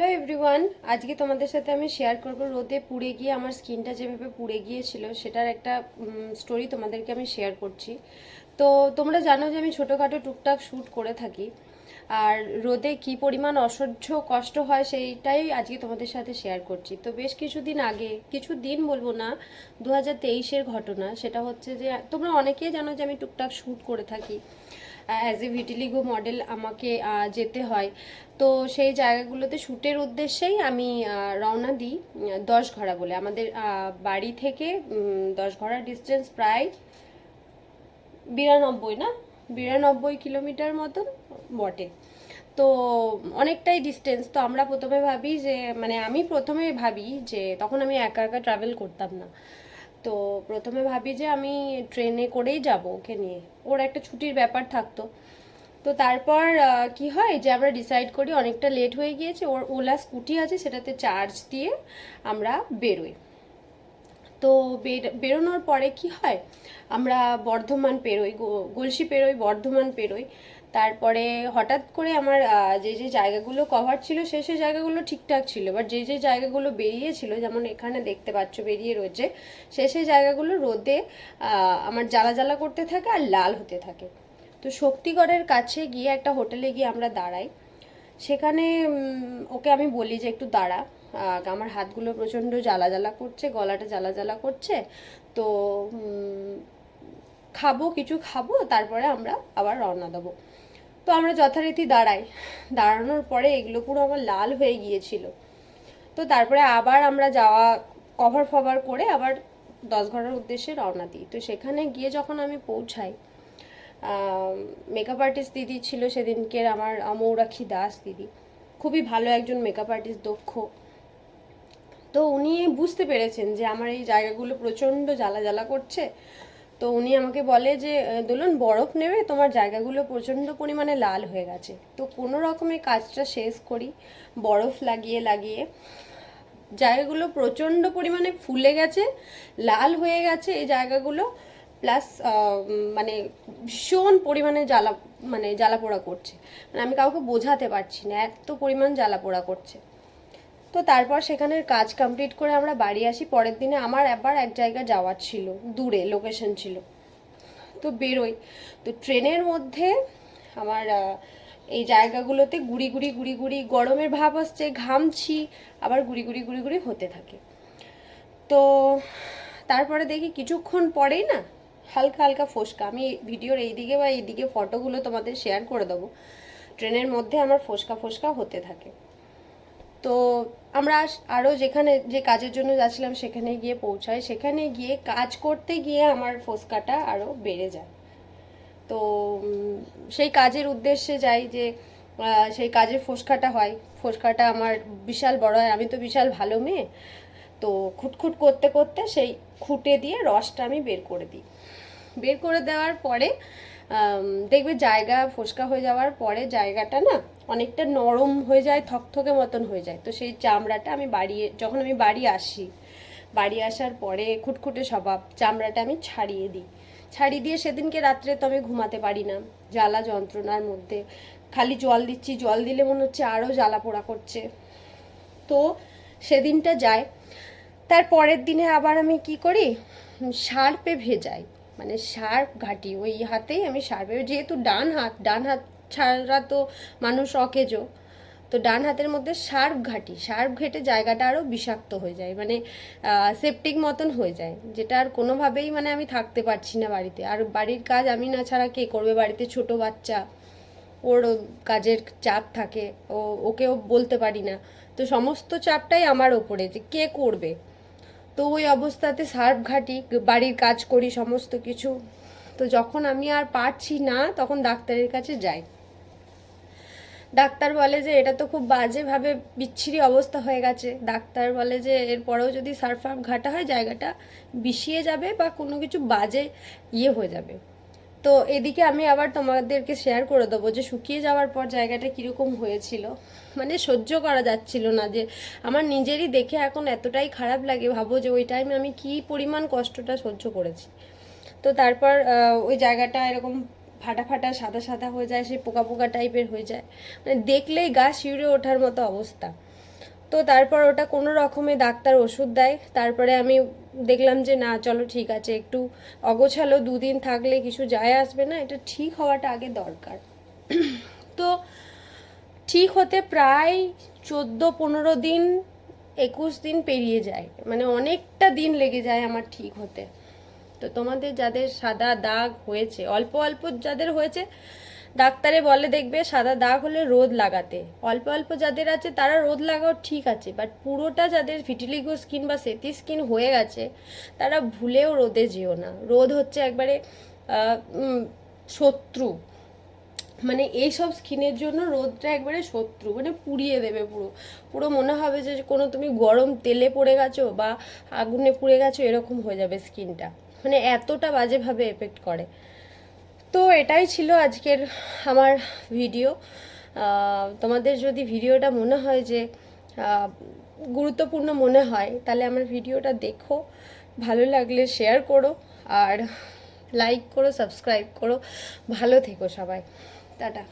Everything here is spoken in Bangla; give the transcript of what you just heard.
হ্যালো এভরিওয়ান, আজকে তোমাদের সাথে আমি শেয়ার করব রোদে পুড়ে গিয়ে আমার স্কিনটা যেভাবে পুড়ে গিয়েছিল সেটার একটা স্টোরি তোমাদেরকে আমি শেয়ার করছি। তো তোমরা জানো যে আমি ছোটোখাটো টুকটাক শ্যুট করে থাকি, আর রোদে কি পরিমাণ অসহ্য কষ্ট হয় সেইটাই আজকে তোমাদের সাথে শেয়ার করছি। তো বেশ কিছুদিন আগে, কিছু দিন বলব না দু হাজার ঘটনা, সেটা হচ্ছে যে তোমরা অনেকেই জানো যে আমি টুকটাক শ্যুট করে থাকি। অ্যাজ এ ভিটিলিগো মডেল আমাকে যেতে হয়। তো সেই জায়গাগুলোতে শ্যুটের উদ্দেশ্যেই আমি রওনা দিই দশ ঘড়া বলে। আমাদের বাড়ি থেকে দশ ঘড়া ডিস্টেন্স প্রায় বিরানব্বই না? বিরানব্বই কিলোমিটার মতন বটে। তো অনেকটাই ডিস্টেন্স তো আমরা প্রথমে ভাবি যে মানে আমি প্রথমে ভাবি যে, তখন আমি একা একা ট্রাভেল করতাম না। তো প্রথমে ভাবি যে আমি ট্রেনে করেই যাব ওকে নিয়ে। ওর একটা ছুটির ব্যাপার থাকতো। তো তারপর কি হয় যে আমরা ডিসাইড করি অনেকটা লেট হয়ে গিয়েছে, ওর, ওলা স্কুটি আছে সেটাতে চার্জ দিয়ে আমরা বেরোই। তো বের- বেরোনোর পরে কি হয়? আমরা বর্ধমান পেরোই গলসি পেরোই, বর্ধমান পেরোই। তারপরে হঠাৎ করে আমার যে যে জায়গাগুলো কভার ছিল, সে সে জায়গাগুলো ঠিকঠাক ছিল। বাট যে যে জায়গাগুলো বেরিয়েছিল, যেমন এখানে দেখতে পাচ্ছ বেরিয়ে রয়েছে, সে সে জায়গাগুলো রোদে আমার জ্বালা জ্বালা করতে থাকে আর লাল হতে থাকে। তো শক্তিগড়ের কাছে গিয়ে একটা হোটেলে গিয়ে আমরা দাঁড়াই। সেখানে ওকে আমি বলি যে, একটু দাঁড়া। আমার হাতগুলো প্রচণ্ড জ্বালা জ্বালা করছে, গলাটা জ্বালা জ্বালা করছে। তো খাব, কিছু খাব, তারপরে আমরা আবার রওনা দেবো। তো আমরা যথারীতি দাঁড়াই। দাঁড়ানোর পরে এগুলো পুরো আমার লাল হয়ে গিয়েছিল। তো তারপরে আবার আমরা যাওয়া কভার ফভার করে আবার দশ ঘণ্টার উদ্দেশ্যে রওনা দিই। তো সেখানে গিয়ে যখন আমি পৌঁছাই মেকআপ আর্টিস্ট দিদি ছিল সেদিনকের আমার মৌরাক্ষী দাস দিদি। খুবই ভালো একজন মেকআপ আর্টিস্ট দক্ষ। তো উনি বুঝতে পেরেছেন যে আমার এই জায়গাগুলো প্রচণ্ড জ্বালা জ্বালা করছে। তো উনি আমাকে বলে যে দোলন বরফ নেবে, তোমার জায়গাগুলো প্রচণ্ড পরিমাণে লাল হয়ে গেছে। তো কোনো রকমে কাজটা শেষ করি, বরফ লাগিয়ে লাগিয়ে। জায়গাগুলো প্রচণ্ড পরিমাণে ফুলে গেছে, লাল হয়ে গেছে এই জায়গাগুলো। প্লাস মানে ভীষণ পরিমাণে জ্বালা মানে জ্বালা পোড়া করছে। মানে আমি কাউকে বোঝাতে পারছি না, এত পরিমাণ জ্বালা পোড়া করছে। তো তারপর সেখানের কাজ কমপ্লিট করে আমরা বাড়ি আসি। পরের দিনে আমার আবার এক জায়গা যাওয়ার ছিল, দূরে লোকেশন ছিল। তো বেরোই। তো ট্রেনের মধ্যে আমার এই জায়গাগুলোতে গুড়ি গুড়ি গুড়ি গুড়ি গরমের ভাব আসছে, ঘামছি, আবার গুড়ি গুড়ি গুড়ি গুড়ি হতে থাকে। তো তারপরে দেখি কিছুক্ষণ পরেই না হালকা হালকা ফোসকা। আমি ভিডিওর এইদিকে বা এইদিকে ফটোগুলো তোমাদের শেয়ার করে দেবো। ট্রেনের মধ্যে আমার ফোসকা ফোসকা হতে থাকে। তো আমরা আরও যেখানে যে কাজের জন্য যাচ্ছিলাম সেখানে গিয়ে পৌঁছাই। সেখানে গিয়ে কাজ করতে গিয়ে আমার ফোসকাটা আরও বেড়ে যায়। তো সেই কাজের উদ্দেশ্যে যাই যে সেই কাজে ফোসকাটা হয়। ফোসকাটা আমার বিশাল বড় হয়। আমি তো বিশাল ভালো মেয়ে। তো খুটখুট করতে করতে সেই খুঁটে দিয়ে রসটা আমি বের করে দিই। বের করে দেওয়ার পরে দেখবে জায়গা ফোসকা হয়ে যাওয়ার পরে জায়গাটা না অনেকটা নরম হয়ে যায়, থকথকে মতন হয়ে যায়। তো সেই চামড়াটা আমি বাড়িয়ে, যখন আমি বাড়ি আসি, বাড়ি আসার পরে খুটখুটে স্বভাব, চামড়াটা আমি ছাড়িয়ে দিই। ছাড়িয়ে দিয়ে সেদিনকে রাত্রে তো আমি ঘুমাতে পারি না, জ্বালা যন্ত্রণার মধ্যে। খালি জল দিচ্ছি, জল দিলে মনে হচ্ছে আরও জ্বালা পোড়া করছে। তো সেদিনটা যায়। তার পরের দিনে আবার আমি কি করি? শার্পে ভেজাই। মানে শার্প ঘাটি, ওই হাতেই আমি শার্পে যেহেতু ডান হাত ডান হাত ছাড়া তো মানুষ অকেজো, তো ডান হাতের মধ্যে শার্প ঘাটি শার্প ঘেটে জায়গাটা আরও বিষাক্ত হয়ে যায় মানে সেপটিক মতন হয়ে যায়, যেটা আর কোনোভাবেই মানে আমি থাকতে পারছি না বাড়িতে। আর বাড়ির কাজ আমি না ছাড়া কে করবে? বাড়িতে ছোট বাচ্চা, ওর কাজের চাপ থাকে, ও, ওকেও বলতে পারি না। তো সমস্ত চাপটাই আমার ওপরে, যে কে করবে? তো ওই অবস্থাতে সার্ফ ঘাটি, বাড়ির কাজ করি, সমস্ত কিছু। তো যখন আমি আর পারছি না, তখন ডাক্তারের কাছে যাই। ডাক্তার বলে যে, এটা তো খুব বাজেভাবে বিচ্ছিরি অবস্থা হয়ে গেছে। ডাক্তার বলে যে, এরপরেও যদি সার্ফ ফার্ফ ঘাটা হয়, জায়গাটা বিষিয়ে যাবে বা কোনো কিছু বাজে ইয়ে হয়ে যাবে। তো এদিকে আমি আবার তোমাদেরকে শেয়ার করে দেবো যে শুকিয়ে যাওয়ার পর জায়গাটা কীরকম হয়েছিল। মানে সহ্য করা যাচ্ছিল না যে, আমার নিজেরই দেখে এখন এতটাই খারাপ লাগে ভাবো যে ওই টাইমে আমি কী পরিমাণ কষ্টটা সহ্য করেছি। তো তারপর ওই জায়গাটা এরকম ফাটা ফাটা, সাদা সাদা হয়ে যায়, সেই পোকা পোকা টাইপের হয়ে যায়। মানে দেখলেই গা শিউরে ওঠার মতো অবস্থা। তো তারপর ওটা কোনো রকমে ডাক্তার ওষুধ দেয়। তারপরে আমি দেখলাম যে না, চলো ঠিক আছে, একটু অগোছালো দুদিন থাকলে কিছু যায় আসবে না, এটা ঠিক হওয়াটা আগে দরকার। তো ঠিক হতে প্রায় চোদ্দ পনেরো দিন, একুশ দিন পেরিয়ে যায় মানে অনেকটা দিন লেগে যায় আমার ঠিক হতে। তো তোমাদের যাদের সাদা দাগ হয়েছে, অল্প অল্প যাদের হয়েছে ডাক্তারে বলে দেখবে সাদা দাগ হলে রোদ লাগাতে। অল্প অল্প যাদের আছে তারা রোদ লাগাও ঠিক আছে বাট পুরোটা যাদের ফিটিলিগো স্কিন বা সেতি স্কিন হয়ে গেছে, তারা ভুলেও রোদে যেও না। রোদ হচ্ছে একবারে শত্রু। মানে এই সব স্কিনের জন্য রোদটা একবারে শত্রু মানে পুড়িয়ে দেবে পুরো। পুরো মনে হবে যে কোনো তুমি গরম তেলে পড়ে গেছো বা আগুনে পুড়ে গেছো, এরকম হয়ে যাবে স্কিনটা মানে এতটা বাজেভাবে এফেক্ট করে। তো এটাই ছিল আজকের আমার ভিডিও তোমাদের যদি ভিডিওটা মনে হয় যে গুরুত্বপূর্ণ মনে হয়, তাহলে আমার ভিডিওটা দেখো। ভালো লাগলে শেয়ার করো আর লাইক করো সাবস্ক্রাইব করো। ভালো থেকো সবাই। টাটা।